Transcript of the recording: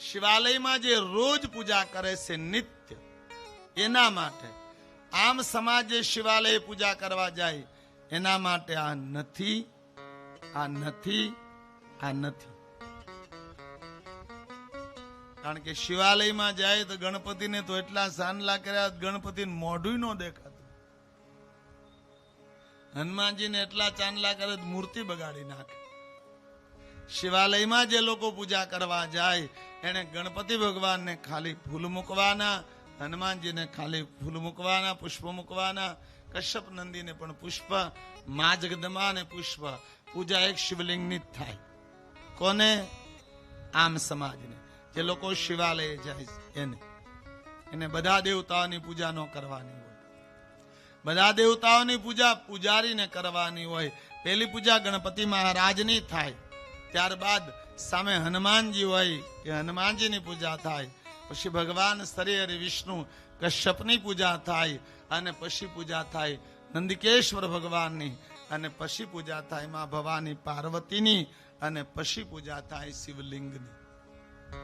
શિવાલયમાં જે રોજ પૂજા કરે છે નિત્ય, એના માટે, આમ સમાજ શિવાલય પૂજા કરવા જાય, એના માટે આ નથી આ નથી આ નથી. કારણ કે શિવાલયમાં જાય તો ગણપતિને તો એટલા સાનલા કર્યા ગણપતિને મોઢું ન દેખાતું. હનુમાનજીને એટલા ચાંદલા કરે મૂર્તિ બગાડી નાખે. શિવાલયમાં જે લોકો પૂજા કરવા જાય, એને ગણપતિ ભગવાનને ખાલી ફૂલ મૂકવાના, હનુમાનજીને ખાલી ફૂલ મૂકવાના, પુષ્પ મૂકવાના, કશ્યપ નંદીને પણ પુષ્પ, મા જગદમાને પુષ્પ, પૂજા એક શિવલિંગની જ થાય. કોને? આમ સમાજને. જે લોકો શિવાલયે જાય એને. એને બધા દેવતાઓની પૂજા ન કરવાની હોય. બધા દેવતાઓની પૂજા પૂજારીને કરવાની હોય. પહેલી પૂજા ગણપતિ મહારાજની થાય. ત્યારબાદ સામે હનુમાનજી હોય કે હનુમાનજીની પૂજા થાય, પછી ભગવાન હરિ વિષ્ણુ કશ્યપની પૂજા થાય અને પછી પૂજા થાય નંદિકેશ્વર ભગવાનની અને પછી પૂજા થાયમાં ભવાની પાર્વતીની અને પછી પૂજા થાય શિવલિંગની.